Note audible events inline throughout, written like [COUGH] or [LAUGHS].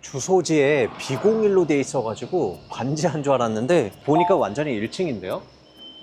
주소지에 비공일로 돼 있어가지고 반지한 줄 알았는데 보니까 완전히 1층인데요.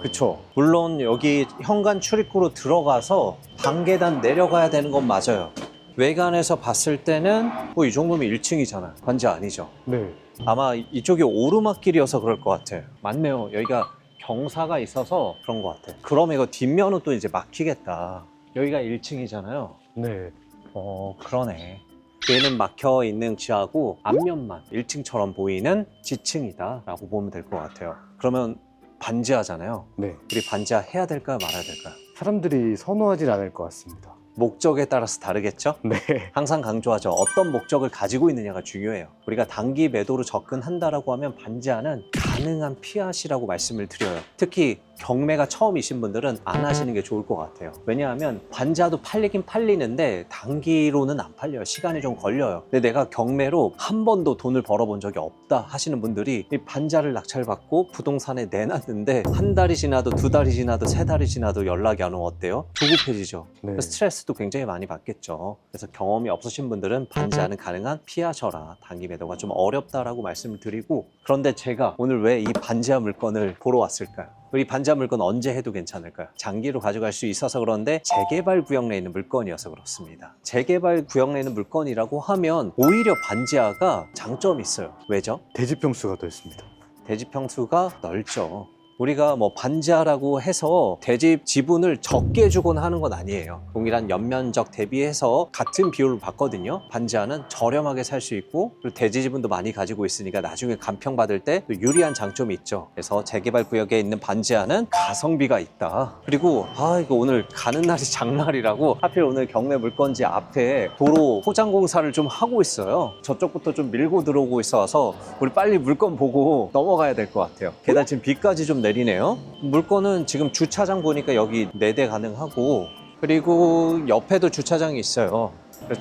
그쵸. 물론 여기 현관 출입구로 들어가서 방계단 내려가야 되는 건 맞아요. 외관에서 봤을 때는 뭐 이 정도면 1층이잖아. 반지 아니죠. 네. 아마 이쪽이 오르막길이어서 그럴 것 같아요. 맞네요. 여기가 경사가 있어서 그런 것 같아요. 그럼 이거 뒷면은 또 이제 막히겠다. 여기가 1층이잖아요. 네. 어, 그러네. 얘는 막혀 있는 지하고 앞면만 1층처럼 보이는 지층이다라고 보면 될 것 같아요. 그러면 반지하잖아요. 네. 우리 반지하 해야 될까요? 말아야 될까요? 사람들이 선호하진 않을 것 같습니다. 목적에 따라서 다르겠죠? 네. 항상 강조하죠. 어떤 목적을 가지고 있느냐가 중요해요. 우리가 단기 매도로 접근한다라고 하면 반지하는 가능한 피하시라고 말씀을 드려요. 특히 경매가 처음이신 분들은 안 하시는 게 좋을 것 같아요. 왜냐하면 반지하도 팔리긴 팔리는데 단기로는 안 팔려요. 시간이 좀 걸려요. 근데 내가 경매로 한 번도 돈을 벌어본 적이 없다 하시는 분들이 이 반지하를 낙찰받고 부동산에 내놨는데 한 달이 지나도 두 달이 지나도 세 달이 지나도 연락이 안 오면 어때요? 조급해지죠. 네. 스트레스 도 굉장히 많이 받겠죠. 그래서 경험이 없으신 분들은 반지하는 가능한 피하셔라. 단기 매도가 좀 어렵다라고 말씀을 드리고 그런데 제가 오늘 왜 이 반지하 물건을 보러 왔을까요? 우리 반지하 물건 언제 해도 괜찮을까요? 장기로 가져갈 수 있어서 그런데 재개발 구역 내에 있는 물건이어서 그렇습니다. 재개발 구역 내에 있는 물건이라고 하면 오히려 반지하가 장점이 있어요. 왜죠? 대지평수가 더 있습니다. 대지 평수가 넓죠. 우리가 뭐 반지하라고 해서 대집 지분을 적게 주거나 하는 건 아니에요. 동일한 연면적 대비해서 같은 비율을 받거든요. 반지하는 저렴하게 살 수 있고 그리고 대지 지분도 많이 가지고 있으니까 나중에 간평 받을 때 또 유리한 장점이 있죠. 그래서 재개발 구역에 있는 반지하는 가성비가 있다. 그리고 아 이거 오늘 가는 날이 [LAUGHS] 장날이라고 하필 오늘 경매 물건지 앞에 도로 포장 공사를 좀 하고 있어요. 저쪽부터 좀 밀고 들어오고 있어서 우리 빨리 물건 보고 넘어가야 될 것 같아요. 게다가 지금 비까지 좀 내리네요. 물건은 지금 주차장 보니까 여기 네대 가능하고 그리고 옆에도 주차장이 있어요.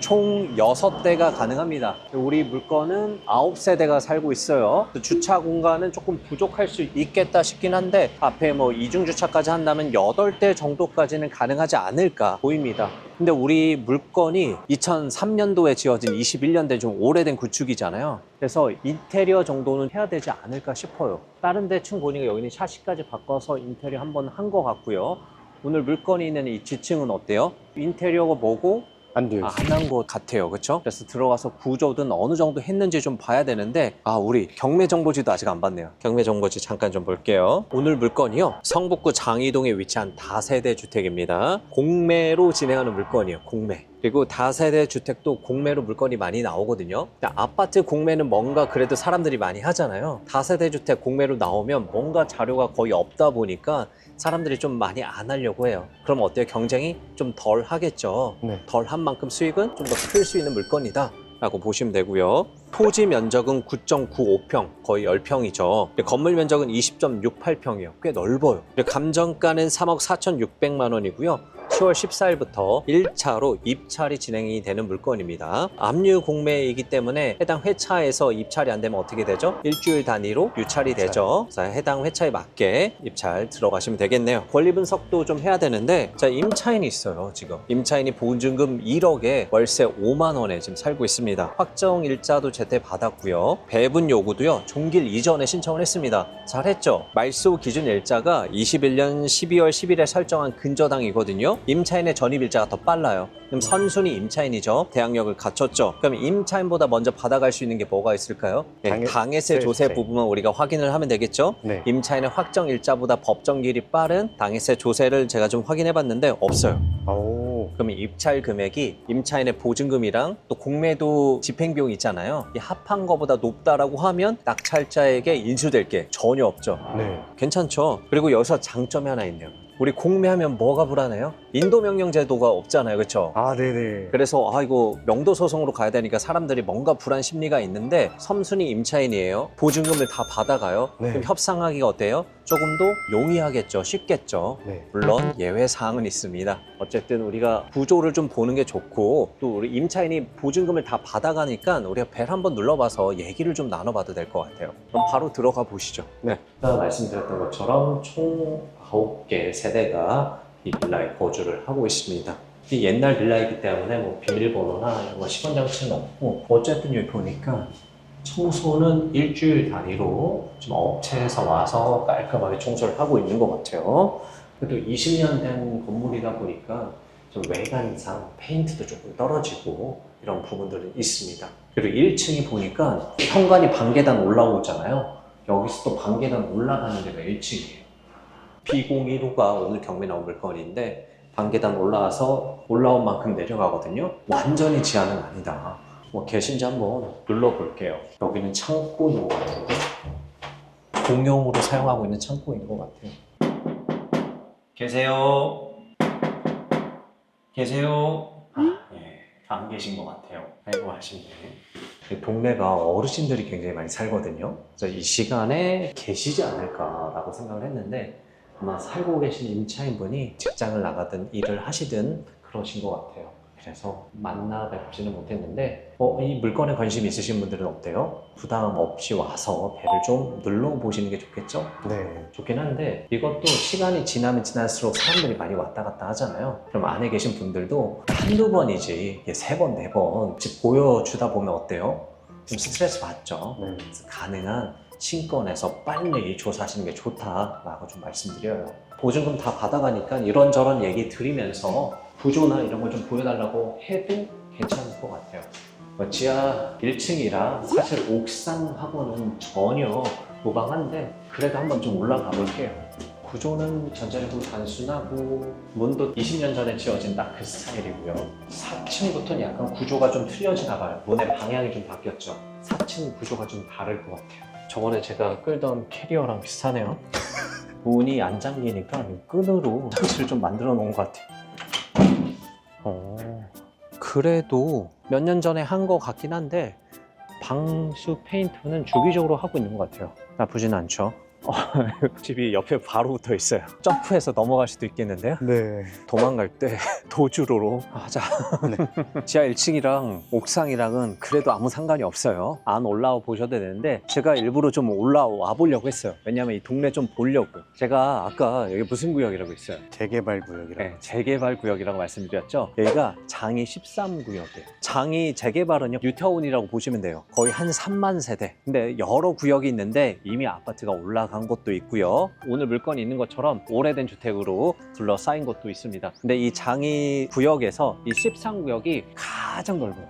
총 6대가 가능합니다. 우리 물건은 9세대가 살고 있어요. 주차 공간은 조금 부족할 수 있겠다 싶긴 한데 앞에 뭐 이중주차까지 한다면 8대 정도까지는 가능하지 않을까 보입니다. 근데 우리 물건이 2003년도에 지어진 21년 된좀 오래된 구축이잖아요. 그래서 인테리어 정도는 해야 되지 않을까 싶어요. 다른 데층 보니까 여기는 샤시까지 바꿔서 인테리어 한번 한 것 같고요. 오늘 물건이 있는 이 지층은 어때요? 인테리어가 뭐고 안 돼요. 아, 안한 것 같아요. 그렇죠? 그래서 들어가서 구조든 어느 정도 했는지 좀 봐야 되는데 아, 우리 경매 정보지도 아직 안 봤네요. 경매 정보지 잠깐 좀 볼게요. 오늘 물건이요. 성북구 장이동에 위치한 다세대 주택입니다. 공매로 진행하는 물건이에요. 공매. 그리고 다세대 주택도 공매로 물건이 많이 나오거든요. 아파트 공매는 뭔가 그래도 사람들이 많이 하잖아요. 다세대 주택 공매로 나오면 뭔가 자료가 거의 없다 보니까 사람들이 좀 많이 안 하려고 해요. 그럼 어때요? 경쟁이 좀 덜 하겠죠. 네. 덜 한 만큼 수익은 좀 더 클 수 있는 물건이다. 라고 보시면 되고요. 토지 면적은 9.95평, 거의 10평이죠. 건물 면적은 20.68평이에요. 꽤 넓어요. 감정가는 3억 4,600만 원이고요. 10월 14일부터 1차로 입찰이 진행이 되는 물건입니다. 압류 공매이기 때문에 해당 회차에서 입찰이 안 되면 어떻게 되죠? 일주일 단위로 유찰이 되죠. 자, 해당 회차에 맞게 입찰 들어가시면 되겠네요. 권리 분석도 좀 해야 되는데 자, 임차인이 있어요, 지금. 임차인이 보증금 1억에 월세 5만 원에 지금 살고 있습니다. 확정 일자도 제때 받았고요. 배분 요구도요. 종길 이전에 신청을 했습니다. 잘했죠? 말소 기준 일자가 21년 12월 10일에 설정한 근저당이거든요. 임차인의 전입 일자가 더 빨라요. 그럼 선순위 임차인이죠. 대항력을 갖췄죠. 그럼 임차인보다 먼저 받아갈 수 있는 게 뭐가 있을까요? 네, 당해- 당해세 조세. 부분은 우리가 확인을 하면 되겠죠. 네. 임차인의 확정 일자보다 법정기일이 빠른 당해세 조세를 제가 좀 확인해 봤는데 없어요. 오. 그러면 입찰 금액이 임차인의 보증금이랑 또 공매도 집행비용 있잖아요. 이 합한 거보다 높다라고 하면 낙찰자에게 인수될 게 전혀 없죠. 네. 괜찮죠? 그리고 여기서 장점이 하나 있네요. 우리 공매하면 뭐가 불안해요? 인도 명령 제도가 없잖아요. 그렇죠? 아, 네네. 그래서 아 이거 명도 소송으로 가야 되니까 사람들이 뭔가 불안 심리가 있는데 섬순이 임차인이에요. 보증금을 다 받아가요. 네. 그럼 협상하기가 어때요? 조금 더 용이하겠죠. 쉽겠죠. 네. 물론 예외 사항은 있습니다. 어쨌든 우리가 구조를 좀 보는 게 좋고 또 우리 임차인이 보증금을 다 받아가니까 우리가 벨 한번 눌러봐서 얘기를 좀 나눠봐도 될 것 같아요. 그럼 바로 들어가 보시죠. 네. 아까 말씀드렸던 것처럼 총 9개 세대가 이 빌라에 거주를 하고 있습니다. 이 옛날 빌라이기 때문에 뭐 비밀번호나 이런 거 시건장치는 없고 어쨌든 여기 보니까 청소는 일주일 단위로 좀 업체에서 와서 깔끔하게 청소를 하고 있는 것 같아요. 그래도 20년 된 건물이다 보니까 좀 외관상 페인트도 조금 떨어지고 이런 부분들은 있습니다. 그리고 1층이 보니까 현관이 반계단 올라오잖아요. 여기서 또 반계단 올라가는 데가 1층이에요. B015가 오늘 경매 나온 물건인데 반계단 올라와서 올라온 만큼 내려가거든요. 완전히 지하는 아니다. 뭐 계신지 한번 눌러볼게요. 여기는 창고인 것 같은데 공용으로 사용하고 있는 창고인 것 같아요. 계세요? 계세요? 아, 예, 안 계신 것 같아요. 아이고 하시네. 이 동네가 어르신들이 굉장히 많이 살거든요. 그래서 이 시간에 계시지 않을까라고 생각을 했는데 아마 살고 계신 임차인분이 직장을 나가든 일을 하시든 그러신 것 같아요. 그래서 만나 뵙지는 못했는데 어, 이 물건에 관심 있으신 분들은 어때요? 부담 없이 와서 배를 좀 눌러보시는 게 좋겠죠? 네. 좋긴 한데 이것도 시간이 지나면 지날수록 사람들이 많이 왔다 갔다 하잖아요. 그럼 안에 계신 분들도 한두 번이지 세 번, 네번집 보여주다 보면 어때요? 좀 스트레스 받죠? 네. 가능한 신권에서 빨리 조사하시는 게 좋다라고 좀 말씀드려요. 보증금 다 받아가니까 이런저런 얘기 드리면서 구조나 이런 걸 좀 보여달라고 해도 괜찮을 것 같아요. 뭐 지하 1층이라 사실 옥상하고는 전혀 무방한데 그래도 한번 좀 올라가 볼게요. 구조는 전자적으로 단순하고 문도 20년 전에 지어진 딱 그 스타일이고요. 4층부터는 약간 구조가 좀 틀려지나 봐요. 문의 방향이 좀 바뀌었죠. 4층 구조가 좀 다를 것 같아요. 저번에 제가 끌던 캐리어랑 비슷하네요. [LAUGHS] 문이 안 잠기니까 이 끈으로 장치를 좀 만들어 놓은 것 같아요. 어, 그래도 몇 년 전에 한 것 같긴 한데 방수 페인트는 주기적으로 하고 있는 것 같아요. 나쁘진 않죠. 어, [LAUGHS] 집이 옆에 바로 붙어 있어요. 점프해서 넘어갈 수도 있겠는데요. 네. 도망갈 때 [LAUGHS] 도주로로 하자. [LAUGHS] 지하 1층이랑 옥상이랑은 그래도 아무 상관이 없어요. 안 올라와 보셔도 되는데 제가 일부러 좀 올라와 보려고 했어요. 왜냐면 이 동네 좀 보려고. 제가 아까 여기 무슨 구역이라고 했어요? 재개발 구역이라. 네, 재개발 구역이라고 말씀드렸죠. 여기가 장이 13구역이에요. 장이 재개발은요, 뉴타운이라고 보시면 돼요. 거의 한 3만 세대. 근데 여러 구역이 있는데 이미 아파트가 올라 간 곳도 있고요. 오늘 물건이 있는 것처럼 오래된 주택으로 둘러싸인 곳도 있습니다. 근데 이 장이 구역에서 이 13구역이 가장 넓어요.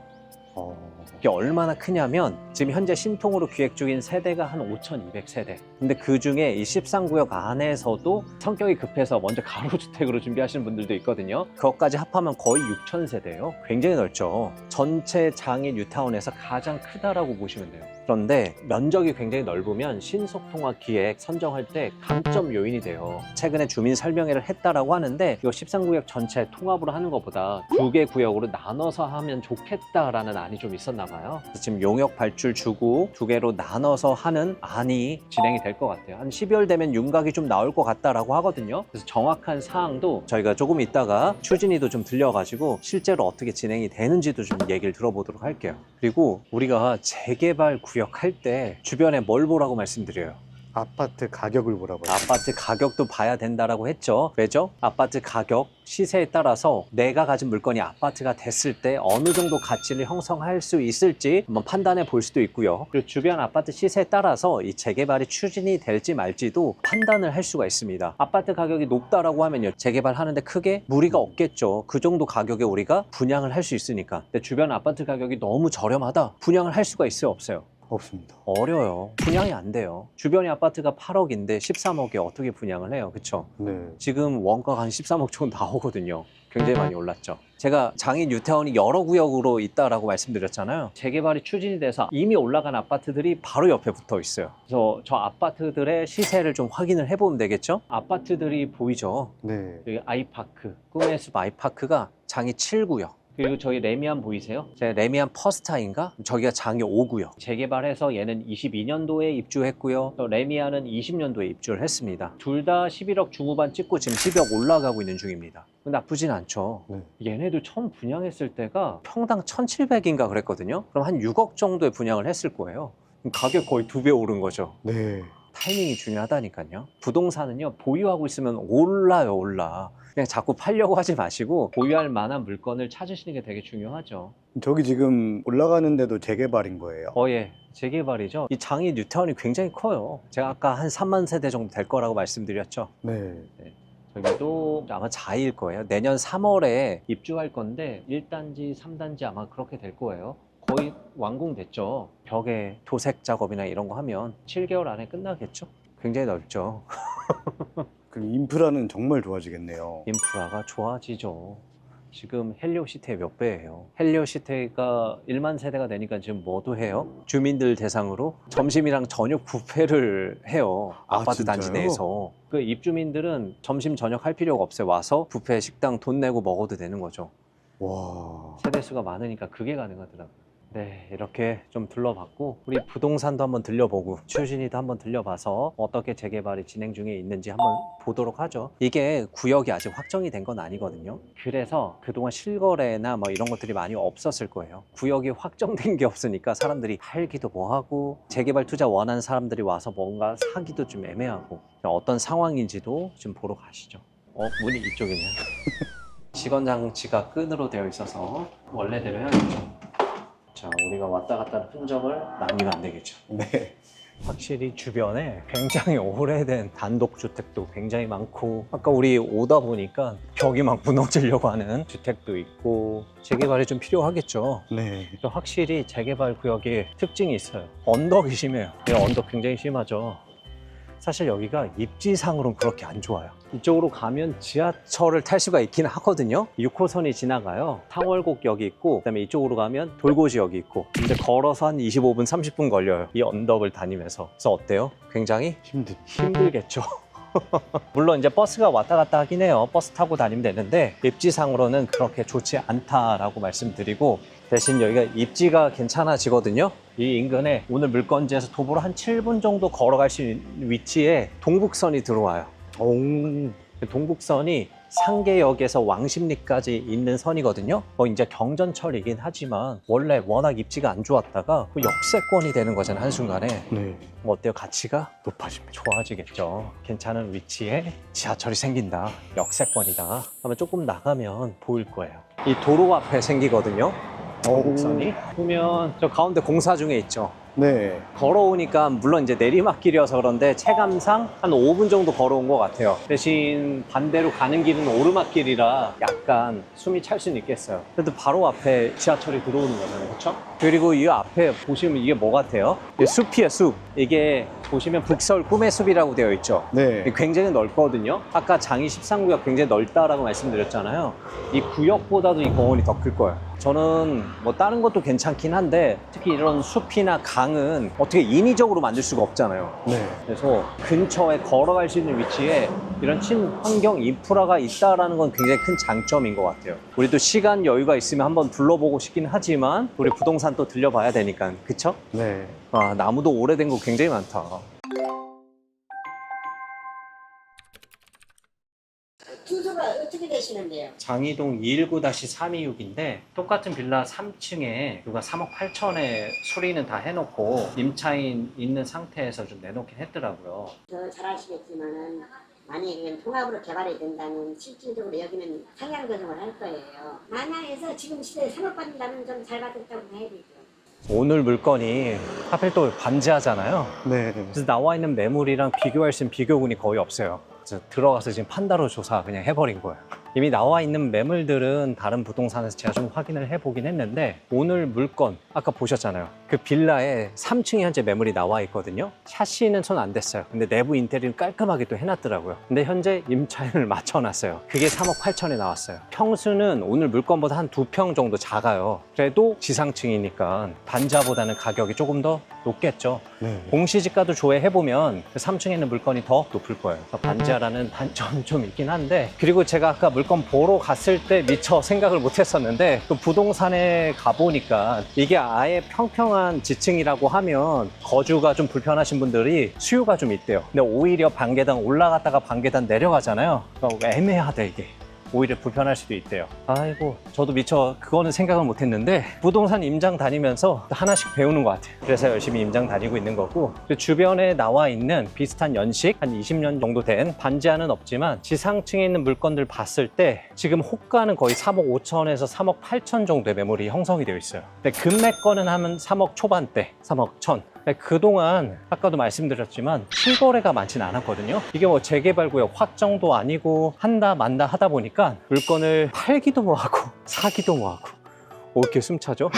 어, 이게 얼마나 크냐면 지금 현재 신통으로 기획 중인 세대가 한 5,200세대. 근데 그 중에 이 13구역 안에서도 성격이 급해서 먼저 가로주택으로 준비하시는 분들도 있거든요. 그것까지 합하면 거의 6,000세대예요. 굉장히 넓죠. 전체 장이 뉴타운에서 가장 크다라고 보시면 돼요. 그런데 면적이 굉장히 넓으면 신속통화 기획 선정할 때 강점 요인이 돼요. 최근에 주민 설명회를 했다라고 하는데 이거 13구역 전체 통합으로 하는 것보다 두 개 구역으로 나눠서 하면 좋겠다라는 안이 좀 있었나 봐요. 지금 용역 발출 주고 두 개로 나눠서 하는 안이 진행이 될 것 같아요. 한 12월 되면 윤곽이 좀 나올 것 같다라고 하거든요. 그래서 정확한 사항도 저희가 조금 있다가 추진이도 좀 들려가지고 실제로 어떻게 진행이 되는지도 좀 얘기를 들어보도록 할게요. 그리고 우리가 재개발 구 역할 때 주변에 뭘 보라고 말씀드려요. 아파트 가격을 보라고. 하죠. 아파트 가격도 봐야 된다라고 했죠. 왜죠? 아파트 가격 시세에 따라서 내가 가진 물건이 아파트가 됐을 때 어느 정도 가치를 형성할 수 있을지 한번 판단해 볼 수도 있고요. 그리고 주변 아파트 시세에 따라서 이 재개발이 추진이 될지 말지도 판단을 할 수가 있습니다. 아파트 가격이 높다라고 하면요. 재개발하는데 크게 무리가 없겠죠. 그 정도 가격에 우리가 분양을 할 수 있으니까. 근데 주변 아파트 가격이 너무 저렴하다. 분양을 할 수가 있어요, 없어요? 없습니다. 어려요. 분양이 안 돼요. 주변의 아파트가 8억인데 13억에 어떻게 분양을 해요? 그쵸? 네. 지금 원가가 한 13억 정도 나오거든요. 굉장히 많이 올랐죠. 제가 장인 뉴타운이 여러 구역으로 있다라고 말씀드렸잖아요. 재개발이 추진이 돼서 이미 올라간 아파트들이 바로 옆에 붙어 있어요. 그래서 저 아파트들의 시세를 좀 확인을 해보면 되겠죠? 아파트들이 보이죠? 네. 여기 아이파크, 꿈의 숲 아이파크가 장이 7구역. 그리고 저희 레미안 보이세요? 제 레미안 퍼스타인가? 저기가 장이 5구역. 재개발해서 얘는 22년도에 입주했고요. 또 레미안은 20년도에 입주를 했습니다. 둘 다 11억 중후반 찍고 지금 10억 올라가고 있는 중입니다. 나쁘진 않죠. 네. 얘네도 처음 분양했을 때가 평당 1,700인가 그랬거든요. 그럼 한 6억 정도의 분양을 했을 거예요. 가격 거의 두 배 오른 거죠. 네. 타이밍이 중요하다니까요. 부동산은요, 보유하고 있으면 올라요, 올라. 그냥 자꾸 팔려고 하지 마시고 보유할 만한 물건을 찾으시는 게 되게 중요하죠. 저기 지금 올라가는데도 재개발인 거예요. 어, 예. 재개발이죠. 이 장이 뉴타운이 굉장히 커요. 제가 아까 한 3만 세대 정도 될 거라고 말씀드렸죠. 네. 저기도 아마 자일 거예요. 내년 3월에 입주할 건데 1단지, 3단지 아마 그렇게 될 거예요. 거의 완공됐죠. 벽에 도색 작업이나 이런 거 하면 7개월 안에 끝나겠죠. 굉장히 넓죠. [LAUGHS] 그럼 인프라는 정말 좋아지겠네요. 인프라가 좋아지죠. 지금 헬리오시티의 몇 배예요? 헬리오시티가 1만 세대가 되니까 지금 뭐도 해요? 주민들 대상으로 점심이랑 저녁 뷔페를 해요. 아, 아파트 단지 진짜요? 내에서. 그 입주민들은 점심 저녁 할 필요가 없어요. 와서 뷔페 식당 돈 내고 먹어도 되는 거죠. 와. 세대 수가 많으니까 그게 가능하더라고요. 네, 이렇게 좀 둘러봤고 우리 부동산도 한번 들려보고 추진이도 한번 들려봐서 어떻게 재개발이 진행 중에 있는지 한번 보도록 하죠. 이게 구역이 아직 확정이 된 건 아니거든요. 그래서 그동안 실거래나 뭐 이런 것들이 많이 없었을 거예요. 구역이 확정된 게 없으니까 사람들이 팔기도 뭐하고 재개발 투자 원하는 사람들이 와서 뭔가 사기도 좀 애매하고 어떤 상황인지도 좀 보러 가시죠. 어, 문이 이쪽이네요. [LAUGHS] 직원 장치가 끈으로 되어 있어서 원래대로 해야겠죠. 자, 우리가 왔다 갔다 하는 흔적을 남기면 안 되겠죠. 네. 확실히 주변에 굉장히 오래된 단독주택도 굉장히 많고 아까 우리 오다 보니까 벽이 막 무너지려고 하는 주택도 있고 재개발이 좀 필요하겠죠. 네. 또 확실히 재개발 구역에 특징이 있어요. 언덕이 심해요. 이 언덕 굉장히 심하죠. 사실 여기가 입지상으로는 그렇게 안 좋아요. 이쪽으로 가면 지하철을 탈 수가 있긴 하거든요. 6호선이 지나가요. 상월곡역이 있고, 그다음에 이쪽으로 가면 돌고지역이 있고, 근데 걸어서 한 25분, 30분 걸려요. 이 언덕을 다니면서. 그래서 어때요? 굉장히 힘들. 힘들겠죠. [LAUGHS] 물론 이제 버스가 왔다 갔다 하긴 해요. 버스 타고 다니면 되는데 입지상으로는 그렇게 좋지 않다라고 말씀드리고 대신 여기가 입지가 괜찮아지거든요. 이 인근에 오늘 물건지에서 도보로 한 7분 정도 걸어갈 수 있는 위치에 동북선이 들어와요. 오. 동북선이 상계역에서 왕십리까지 있는 선이거든요. 뭐 이제 경전철이긴 하지만 원래 워낙 입지가 안 좋았다가 뭐 역세권이 되는 거잖아요 한순간에. 네. 뭐 어때요? 가치가 높아집니다. 좋아지겠죠. 괜찮은 위치에 지하철이 생긴다. 역세권이다. 하면 조금 나가면 보일 거예요. 이 도로 앞에 생기거든요. 동북선이. 보면 저 가운데 공사 중에 있죠. 네. 걸어오니까 물론 이제 내리막길이어서 그런데 체감상 한 5분 정도 걸어온 것 같아요. 대신 반대로 가는 길은 오르막길이라 약간 숨이 찰 수는 있겠어요. 그래도 바로 앞에 지하철이 들어오는 거잖아요. 그렇죠? 그리고 이 앞에 보시면 이게 뭐 같아요? 숲이에요, 숲. 이게 보시면 북서울 꿈의 숲이라고 되어 있죠. 네. 굉장히 넓거든요. 아까 장이 13구역 굉장히 넓다라고 말씀드렸잖아요. 이 구역보다도 이 공원이 더 클 거예요. 저는 뭐 다른 것도 괜찮긴 한데 특히 이런 숲이나 강은 어떻게 인위적으로 만들 수가 없잖아요. 네. 그래서 근처에 걸어갈 수 있는 위치에 이런 친환경 인프라가 있다라는 건 굉장히 큰 장점인 것 같아요. 우리도 시간 여유가 있으면 한번 둘러보고 싶긴 하지만 우리 부동산 또 들려봐야 되니까 그쵸? 네. 아 나무도 오래된 거 굉장히 많다. 주소가 어떻게 되시는데요? 장이동 219-326인데 똑같은 빌라 3층에 누가 3억 8천에 수리는 다 해놓고 임차인 있는 상태에서 좀 내놓긴 했더라고요. 더잘 아시겠지만은 만약에 통합으로 개발이 된다면 실질적으로 여기는 상향 조정을 할 거예요. 만약에서 지금 시대에 3억 받는다면 좀 잘 받았다고 해야 되죠. 오늘 물건이 하필 또 반지하잖아요. 네. 그래서 나와 있는 매물이랑 비교할 수 있는 비교군이 거의 없어요. 그래서 들어가서 지금 판다로 조사 그냥 해버린 거예요. 이미 나와 있는 매물들은 다른 부동산에서 제가 좀 확인을 해보긴 했는데 오늘 물건 아까 보셨잖아요. 그 빌라에 3층에 현재 매물이 나와 있거든요. 샤시는 손안 댔어요. 근데 내부 인테리어는 깔끔하게 또 해놨더라고요. 근데 현재 임차인을 [LAUGHS] 맞춰놨어요. 그게 3억 8천에 나왔어요. 평수는 오늘 물건보다 한 두 평 정도 작아요. 그래도 지상층이니까 반자보다는 가격이 조금 더 높겠죠. 네. 공시지가도 조회해보면 3층에 있는 물건이 더 높을 거예요. 반지하라는 단점이 좀 있긴 한데 그리고 제가 아까 물건 보러 갔을 때 미처 생각을 못 했었는데 또 부동산에 가보니까 이게 아예 평평한 지층이라고 하면 거주가 좀 불편하신 분들이 수요가 좀 있대요. 근데 오히려 반계단 올라갔다가 반계단 내려가잖아요. 그러니까 애매하다 이게. 오히려 불편할 수도 있대요. 아이고, 저도 미처 그거는 생각을 못 했는데 부동산 임장 다니면서 하나씩 배우는 것 같아요. 그래서 열심히 임장 다니고 있는 거고 그 주변에 나와 있는 비슷한 연식 한 20년 정도 된 반지하는 없지만 지상층에 있는 물건들 봤을 때 지금 호가는 거의 3억 5천에서 3억 8천 정도의 매물이 형성이 되어 있어요. 근데 금매권은 하면 3억 초반대, 3억 천. 근데 그동안 아까도 말씀드렸지만 실거래가 많지는 않았거든요. 이게 뭐 재개발 구역 확정도 아니고 한다 만다 하다 보니까 물건을 팔기도 뭐하고 [LAUGHS] 사기도 뭐하고 어, 이렇게 숨차죠?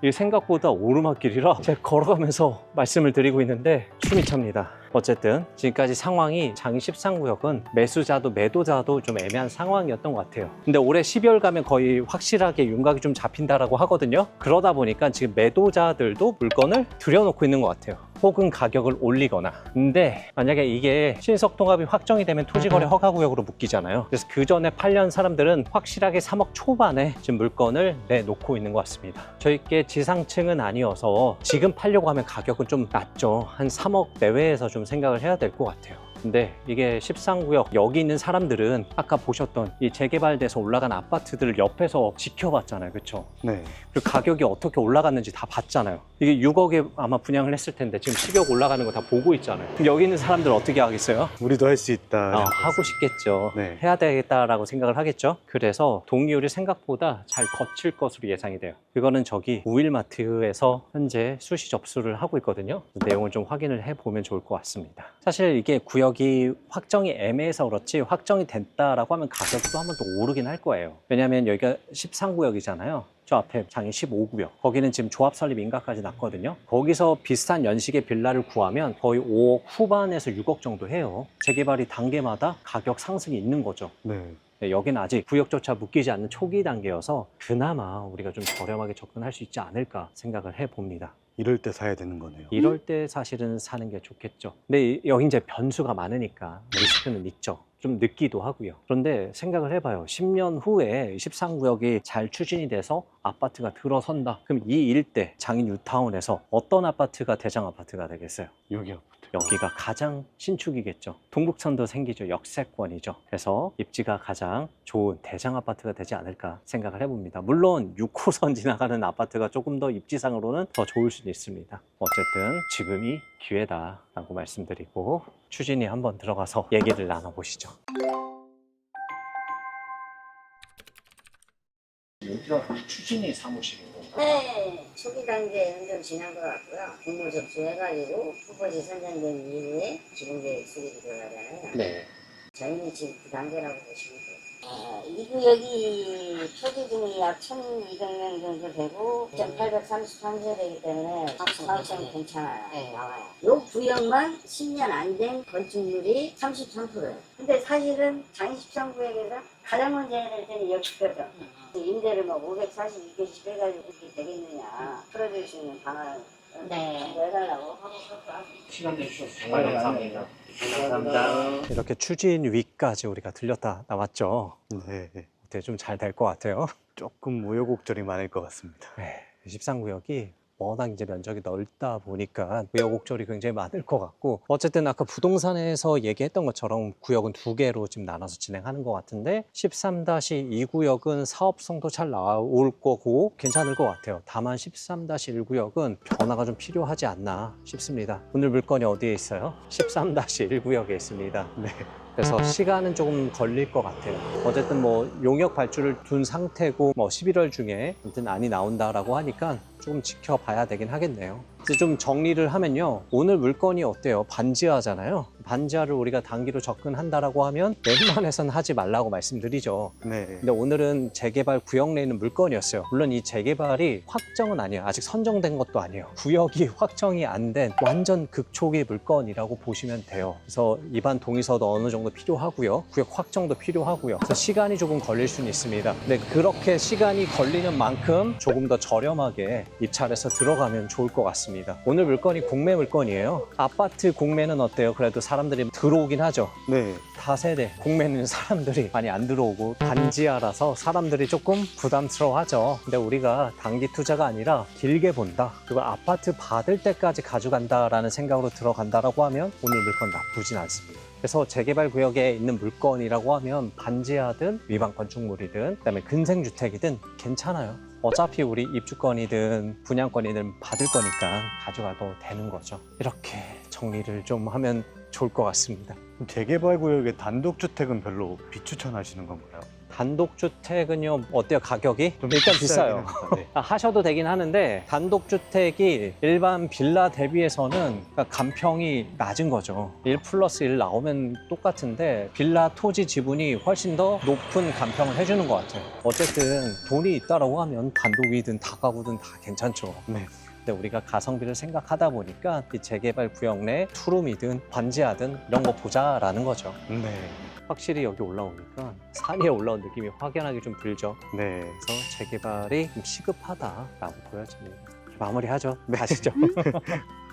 이게 생각보다 오르막길이라 제가 걸어가면서 말씀을 드리고 있는데 숨이 찹니다. 어쨌든 지금까지 상황이 장이 13구역은 매수자도 매도자도 좀 애매한 상황이었던 것 같아요. 근데 올해 12월 가면 거의 확실하게 윤곽이 좀 잡힌다라고 하거든요. 그러다 보니까 지금 매도자들도 물건을 들여놓고 있는 것 같아요. 혹은 가격을 올리거나. 근데 만약에 이게 신석통합이 확정이 되면 토지거래 허가구역으로 묶이잖아요. 그래서 그 전에 팔려는 사람들은 확실하게 3억 초반에 지금 물건을 내놓고 있는 것 같습니다. 저희께 지상층은 아니어서 지금 팔려고 하면 가격은 좀 낮죠. 한 3억 내외에서 좀 생각을 해야 될 것 같아요. 근데 이게 13구역 여기 있는 사람들은 아까 보셨던 이 재개발돼서 올라간 아파트들을 옆에서 지켜봤잖아요. 그렇죠? 네. 그리고 가격이 어떻게 올라갔는지 다 봤잖아요. 이게 6억에 아마 분양을 했을 텐데 지금 10억 올라가는 거 다 보고 있잖아요. 그럼 여기 있는 사람들 은 어떻게 하겠어요? 우리도 할 수 있다. 어, 하고 싶겠죠. 네. 해야 되겠다라고 생각을 하겠죠. 그래서 동의율이 생각보다 잘 거칠 것으로 예상이 돼요. 그거는 저기 우일마트에서 현재 수시 접수를 하고 있거든요. 내용을 좀 확인을 해보면 좋을 것 같습니다. 사실 이게 구역 이 확정이 애매해서 그렇지 확정이 됐다라고 하면 가격도 한 번 더 오르긴 할 거예요. 왜냐하면 여기가 13구역이잖아요. 저 앞에 장이 15구역. 거기는 지금 조합 설립 인가까지 났거든요. 거기서 비슷한 연식의 빌라를 구하면 거의 5억 후반에서 6억 정도 해요. 재개발이 단계마다 가격 상승이 있는 거죠. 네. 네, 여기는 아직 구역조차 묶이지 않는 초기 단계여서 그나마 우리가 좀 저렴하게 접근할 수 있지 않을까 생각을 해봅니다. 이럴 때 사야 되는 거네요. 이럴 때 사실은 사는 게 좋겠죠. 근데 이- 여기 이제 변수가 많으니까 리스크는 있죠. 좀 늦기도 하고요. 그런데 생각을 해봐요. 10년 후에 13구역이 잘 추진이 돼서 아파트가 들어선다. 그럼 이 일대 장인 뉴타운에서 어떤 아파트가 대장 아파트가 되겠어요? 여기 아파트. 여기가 가장 신축이겠죠. 동북천도 생기죠. 역세권이죠. 그래서 입지가 가장 좋은 대장 아파트가 되지 않을까 생각을 해봅니다. 물론 6호선 [LAUGHS] 지나가는 아파트가 조금 더 입지상으로는 더 좋을 수도 있습니다. 어쨌든 지금이 기회다라고 말씀드리고 추진이 한번 들어가서 얘기를 나눠보시죠. 여기가 추진이 건가요? 네, 초기 단계는 좀 지난 것 같고요. 공모 접수해가지고 후보지 선정된 이후에 기본계획 수립이 들어가잖아요. 네. 저희는 지금 그 단계라고 보시면 돼요. 어, 이 구역이 표지 등이 약 1,200명 정도 되고 2,833세대이기 때문에 사업성이 괜찮아요. 네. 나와요. 이 구역만 10년 안 된 건축률이 33%예요. 근데 사실은 장이 13구역에서 가장 먼저 해야 될 때는 여기거든. 임대를 막 542개씩 해가지고 이렇게 되겠느냐. 풀어줄 수 있는 방안을 네. 해달라고 하고 그렇고 시간 내주셔서 정말 감사합니다. 감사합니다. 이렇게 추진 위까지 우리가 들렸다 나왔죠. 네. 어때 좀잘 될 것 같아요. 조금 우여곡절이 많을 것 같습니다. 네, 13구역이 워낙 이제 면적이 넓다 보니까 우여곡절이 굉장히 많을 것 같고 어쨌든 아까 부동산에서 얘기했던 것처럼 구역은 두 개로 지금 나눠서 진행하는 것 같은데 13-2 구역은 사업성도 잘 나올 거고 괜찮을 것 같아요. 다만 13-1 구역은 변화가 좀 필요하지 않나 싶습니다. 오늘 물건이 어디에 있어요? 13-1 구역에 있습니다. 네. 그래서 시간은 조금 걸릴 것 같아요. 어쨌든 뭐 용역 발주를 둔 상태고 뭐 11월 중에 아무튼 안이 나온다라고 하니까 조금 지켜봐야 되긴 하겠네요. 이제 좀 정리를 하면요. 오늘 물건이 어때요? 반지하잖아요. 반지하를 우리가 단기로 접근한다라고 하면 웬만해선 하지 말라고 말씀드리죠. 네. 근데 오늘은 재개발 구역 내에 있는 물건이었어요. 물론 이 재개발이 확정은 아니에요. 아직 선정된 것도 아니에요. 구역이 [LAUGHS] 확정이 안 된 완전 극초기 물건이라고 보시면 돼요. 그래서 입안 동의서도 어느 정도 필요하고요. 구역 확정도 필요하고요. 그래서 시간이 조금 걸릴 수는 있습니다. 근데 그렇게 시간이 걸리는 만큼 조금 더 저렴하게 입찰해서 들어가면 좋을 것 같습니다. 오늘 물건이 공매 물건이에요. 아파트 공매는 어때요? 그래도 사람들이 들어오긴 하죠. 네. 다세대 공매는 사람들이 많이 안 들어오고 반지하라서 사람들이 조금 부담스러워하죠. 근데 우리가 단기 투자가 아니라 길게 본다. 그리고 아파트 받을 때까지 가져간다라는 생각으로 들어간다라고 하면 오늘 물건 나쁘진 않습니다. 그래서 재개발 구역에 있는 물건이라고 하면 반지하든 위반 건축물이든 그다음에 근생주택이든 괜찮아요. 어차피 우리 입주권이든 분양권이든 받을 거니까 가져가도 되는 거죠. 이렇게 정리를 좀 하면 좋을 것 같습니다. 재개발 구역의 단독주택은 별로 비추천하시는 건가요? 단독주택은요 어때요 가격이? 좀 일단 비싸긴 비싸요. 합니다. [LAUGHS] 네. 아, 하셔도 되긴 하는데 단독주택이 일반 빌라 대비해서는 그러니까 감평이 낮은 거죠. 1 플러스 1 나오면 똑같은데 빌라 토지 지분이 훨씬 더 높은 감평을 해주는 것 같아요. 어쨌든 돈이 있다라고 하면 단독이든 다가구든 다 괜찮죠. 네. 근데 우리가 가성비를 생각하다 보니까 이 재개발 구역 내 투룸이든 반지하든 이런 거 보자라는 거죠. 네. 확실히 여기 올라오니까 산 위에 올라온 느낌이 확연하게 좀 들죠. 네. 그래서 재개발이 좀 시급하다라고 보여집니다. 마무리하죠. 가시죠. [LAUGHS]